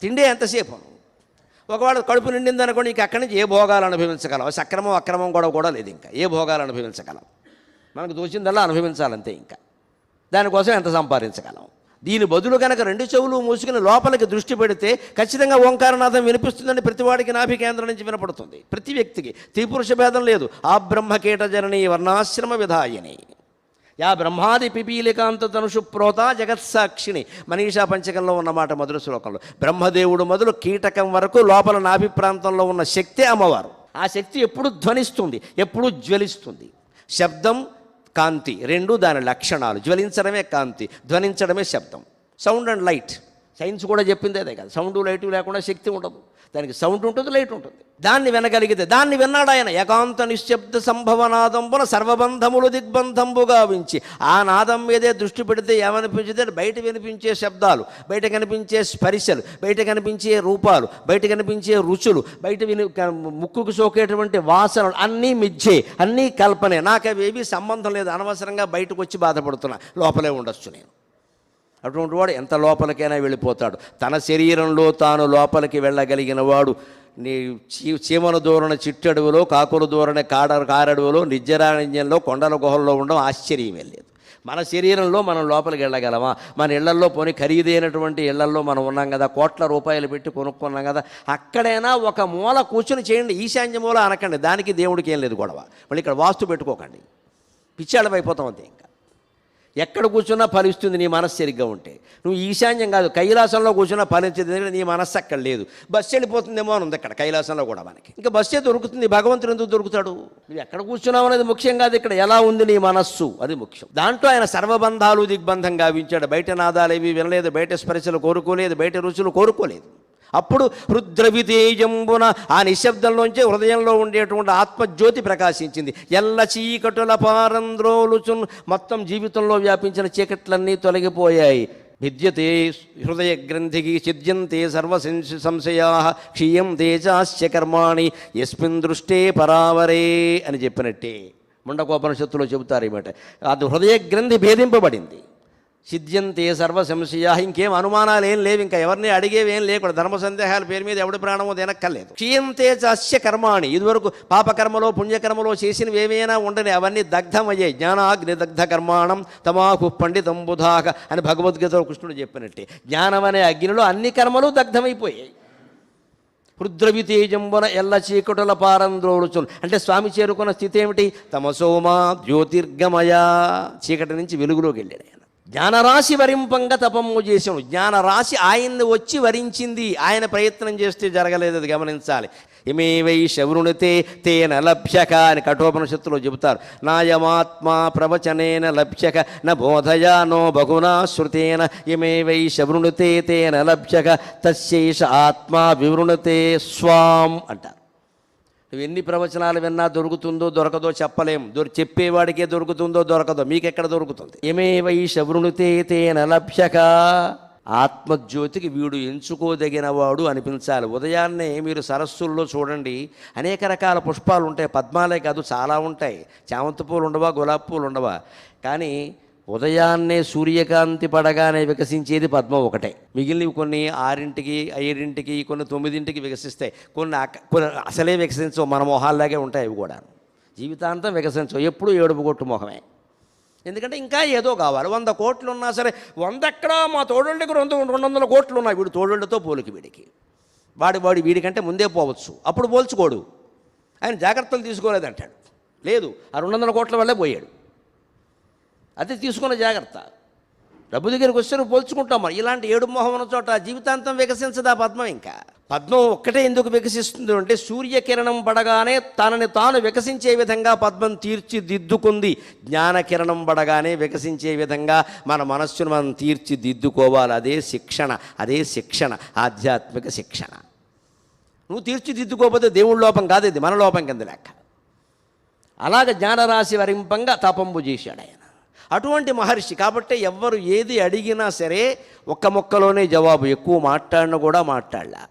తిండే ఎంతసేపు ఒకవేళ కడుపు నిండింది అనుకోండి ఇంక అక్కడి నుంచి ఏ భోగాలు అనుభవించగలం? సక్రమం అక్రమం కూడా కూడా లేదు ఇంకా. ఏ భోగాలు అనుభవించగలం? మనకు దోచిందల్లా అనుభవించాలంతే ఇంకా. దానికోసం ఎంత సంపాదించగలం? దీని బదులు కనుక రెండు చెవులు మూసుకుని లోపలికి దృష్టి పెడితే ఖచ్చితంగా ఓంకారనాథం వినిపిస్తుందని ప్రతివాడికి నాభి కేంద్రం నుంచి వినపడుతుంది. ప్రతి వ్యక్తికి త్రిపురుష భేదం లేదు. ఆ బ్రహ్మకీట జనని వర్ణాశ్రమ విధాయని. యా బ్రహ్మాది పిపీలికాంత తనుషు ప్రోత జగత్సాక్షిణి. మనీషా పంచకంలో ఉన్నమాట మధుర శ్లోకంలో. బ్రహ్మదేవుడు మొదలు కీటకం వరకు లోపల నాభి ప్రాంతంలో ఉన్న శక్తి అమ్మవారు. ఆ శక్తి ఎప్పుడు ధ్వనిస్తుంది ఎప్పుడు జ్వలిస్తుంది? శబ్దం కాంతి రెండు దాని లక్షణాలు. జ్వలించడమే కాంతి ధ్వనించడమే శబ్దం. Sound and light. సైన్స్ కూడా చెప్పింది అదే కదా. సౌండ్ లైట్ లేకుండా శక్తి ఉండదు. దానికి సౌండ్ ఉంటుంది లైట్ ఉంటుంది. దాన్ని వినగలిగితే దాన్ని విన్నాడు ఆయన. ఏకాంత నిశ్శబ్ద సంభవనాదంబున సర్వబంధములు దిగ్బంధంబుగా ఉంచి ఆ నాదం మీదే దృష్టి పెడితే ఏమనిపించితే బయట వినిపించే శబ్దాలు బయట కనిపించే స్పరిశలు బయట కనిపించే రూపాలు బయట కనిపించే రుచులు బయట విని ముక్కుకు సోకేటువంటి వాసనలు అన్నీ మిథ్యే అన్నీ కల్పనే. నాకు అవి సంబంధం లేదు. అనవసరంగా బయటకు వచ్చి బాధపడుతున్నా. లోపలే ఉండొచ్చు నేను. అటువంటి వాడు ఎంత లోపలికైనా వెళ్ళిపోతాడు. తన శరీరంలో తాను లోపలికి వెళ్ళగలిగిన వాడు నీ చీ చీమల దూరణ చిట్టడువులో కాకుల దూరణ కాడ కారడువులో నిజ్జరాణ్యంలో కొండల గుహల్లో ఉండడం ఆశ్చర్యమే లేదు మన శరీరంలో మనం లోపలికి వెళ్ళగలమా? మన ఇళ్ళల్లో పోనీ ఖరీదైనటువంటి ఇళ్ళల్లో మనం ఉన్నాం కదా కోట్ల రూపాయలు పెట్టి కొనుక్కున్నాం కదా అక్కడైనా ఒక మూల కూర్చొని చేయండి ఈశాన్య మూల అనకండి దానికి దేవుడికి ఏం లేదు గొడవ. మళ్ళీ ఇక్కడ వాస్తు పెట్టుకోకండి. పిచ్చాళ్ళం అంతే ఇంకా. ఎక్కడ కూర్చున్నా ఫలిస్తుంది నీ మనస్సు సరిగ్గా ఉంటే. నువ్వు ఈశాన్యం కాదు కైలాసంలో కూర్చున్నా ఫలించేది ఎందుకంటే నీ మనస్సు అక్కడ లేదు. బస్సు వెళ్ళిపోతుందేమో అని ఉంది అక్కడ కైలాసంలో కూడా మనకి. ఇంకా బస్సే దొరుకుతుంది? భగవంతుడు ఎందుకు దొరుకుతాడు? నువ్వు ఎక్కడ కూర్చున్నావు అనేది ముఖ్యం కాదు ఇక్కడ ఎలా ఉంది నీ మనస్సు? అది ముఖ్యం. దాంట్లో ఆయన సర్వబంధాలు దిగ్బంధం గావించాడు. బయట నాదాలు ఏవి వినలేదు బయట స్పర్శలు కోరుకోలేదు బయట రుచులు కోరుకోలేదు. అప్పుడు రుద్రవితేజంబున ఆ నిశ్శబ్దంలోంచే హృదయంలో ఉండేటువంటి ఆత్మజ్యోతి ప్రకాశించింది. ఎల్ల చీకటుల పారంద్రోలుచున్ మొత్తం జీవితంలో వ్యాపించిన చీకట్లన్నీ తొలగిపోయాయి. విద్యతే హృదయ గ్రంథికి ఛిద్యంతే సర్వ సంశయా క్షీయంతే చాస్య కర్మాణి యస్మిన్ దృష్టే పరావరే అని చెప్పినట్టే. ముండకోపనిషత్తులో చెబుతారు ఏమిట అది హృదయ గ్రంథి భేదింపబడింది. సిద్ధ్యంతే సర్వ సంశయా ఇంకేం అనుమానాలు ఏం లేవు ఇంకా ఎవరిని అడిగేవి ఏం లేకుండా ధర్మ సందేహాల పేరు మీద ఎవడి ప్రాణమో తినక్కర్లేదు. క్షీయంతే చస్య కర్మాణి. ఇదివరకు పాపకర్మలో పుణ్యకర్మలో చేసినవి ఏమైనా ఉండని అవన్నీ దగ్ధమయ్యాయి జ్ఞానాగ్ని దగ్ధ కర్మాణం తమాకు పండితం బుధాక అని భగవద్గీతలో కృష్ణుడు చెప్పినట్టే. జ్ఞానం అనే అగ్నిలో అన్ని కర్మలు దగ్ధమైపోయాయి. రుద్రవితేజంబున ఎల్ల చీకటుల పారంద్రోడుచులు అంటే స్వామి చేరుకున్న స్థితి ఏమిటి? తమసోమా జ్యోతిర్గమయ. చీకటి నుంచి వెలుగులోకి వెళ్ళాడు ఆయన జ్ఞానరాశి వరింపంగా తపము చేసాడు జ్ఞానరాశి ఆయన్ని వచ్చి వరించింది. ఆయన ప్రయత్నం చేస్తే జరగలేదు అది గమనించాలి. ఇమే వై శవృణితే తేన లభ్యక అని కఠోపనిషత్తులో చెబుతారు. నాయమాత్మా ప్రవచనేన లభ్యక న బోధయా నో బహునా శృతేన. ఇమే వై శవృణితే తేన లభ్యక తస్యేష ఆత్మా వివృణతే స్వాం అంటారు. నువ్వు ఎన్ని ప్రవచనాలు విన్నా దొరుకుతుందో దొరకదో చెప్పలేం. దొరి చెప్పేవాడికే దొరుకుతుందో దొరకదో మీకెక్కడ దొరుకుతుంది? ఏమేవ ఈ వృణుతే తేన లభ్యక ఆత్మజ్యోతికి వీడు ఎంచుకోదగినవాడు అనిపించాలి. ఉదయాన్నే మీరు సరస్సుల్లో చూడండి. అనేక రకాల పుష్పాలు ఉంటాయి పద్మాలే కాదు చాలా ఉంటాయి. చామంతి పూలు ఉండవా గులాబీ పూలు ఉండవా? కానీ ఉదయాన్నే సూర్యకాంతి పడగానే వికసించేది పద్మం ఒకటే. మిగిలినవి కొన్ని ఆరింటికి ఐదింటికి కొన్ని తొమ్మిదింటికి వికసిస్తాయి. కొన్ని కొన్ని అసలే వికసించవు మన మొహాల్లాగే ఉంటాయి అవి కూడా. జీవితాంతం వికసించవు ఎప్పుడు ఏడుపు కొట్టు మొహమే. ఎందుకంటే ఇంకా ఏదో కావాలి. వంద కోట్లు ఉన్నా సరే వంద ఎక్కడా మా తోడోళ్ళ రెండు రెండు వందల కోట్లు ఉన్నాయి వీడు తోడోళ్ళతో పోలికి వీడికి. వాడి వాడి వీడికంటే ముందే పోవచ్చు. అప్పుడు పోల్చుకోడు. ఆయన జాగ్రత్తలు తీసుకోలేదంటాడు. లేదు ఆ రెండు వందల కోట్ల వల్లే పోయాడు. అది తీసుకున్న జాగ్రత్త. డబ్బు దగ్గరికి వస్తే పోల్చుకుంటాం మరి. ఇలాంటి ఏడు మొహం ఉన్న చోట జీవితాంతం వికసించదా పద్మం ఇంకా? పద్మం ఒక్కటే ఎందుకు వికసిస్తుంది అంటే సూర్యకిరణం పడగానే తనని తాను వికసించే విధంగా పద్మం తీర్చిదిద్దుకుంది. జ్ఞానకిరణం పడగానే వికసించే విధంగా మన మనస్సును మనం తీర్చిదిద్దుకోవాలి. అదే శిక్షణ అదే శిక్షణ ఆధ్యాత్మిక శిక్షణ. నువ్వు తీర్చిదిద్దుకోకపోతే దేవుడి లోపం కాదు ఇది మన లోపం కింద లెక్క. అలాగ జ్ఞానరాశి వరింపంగా తపంపు చేశాడు ఆయన. అటువంటి మహర్షి కాబట్టి ఎవ్వరు ఏది అడిగినా సరే ఒక్క మొక్కలోనే జవాబు ఎక్కువ మాట్లాడినా కూడా మాట్లాడలా.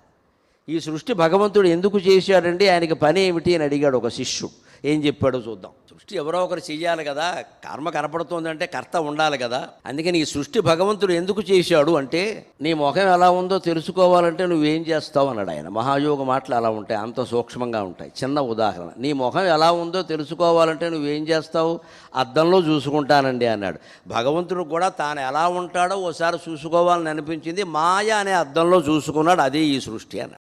ఈ సృష్టి భగవంతుడు ఎందుకు చేశాడంటే ఆయనకి పని ఏమిటి అని అడిగాడు ఒక శిష్యుడు. ఏం చెప్పాడో చూద్దాం. సృష్టి ఎవరో ఒకరు చెయ్యాలి కదా కర్మ కనపడుతోందంటే కర్త ఉండాలి కదా. అందుకని ఈ సృష్టి భగవంతుడు ఎందుకు చేశాడు అంటే నీ ముఖం ఎలా ఉందో తెలుసుకోవాలంటే నువ్వేం చేస్తావు అన్నాడు ఆయన. మహాయోగ మాటలు అలా ఉంటాయి అంత సూక్ష్మంగా ఉంటాయి. చిన్న ఉదాహరణ నీ ముఖం ఎలా ఉందో తెలుసుకోవాలంటే నువ్వేం చేస్తావు? అద్దంలో చూసుకుంటానండి అన్నాడు. భగవంతుడు కూడా తాను ఎలా ఉంటాడో ఓసారి చూసుకోవాలని అనిపించింది మాయ అనే అద్దంలో చూసుకున్నాడు అదే ఈ సృష్టి అన్నాడు.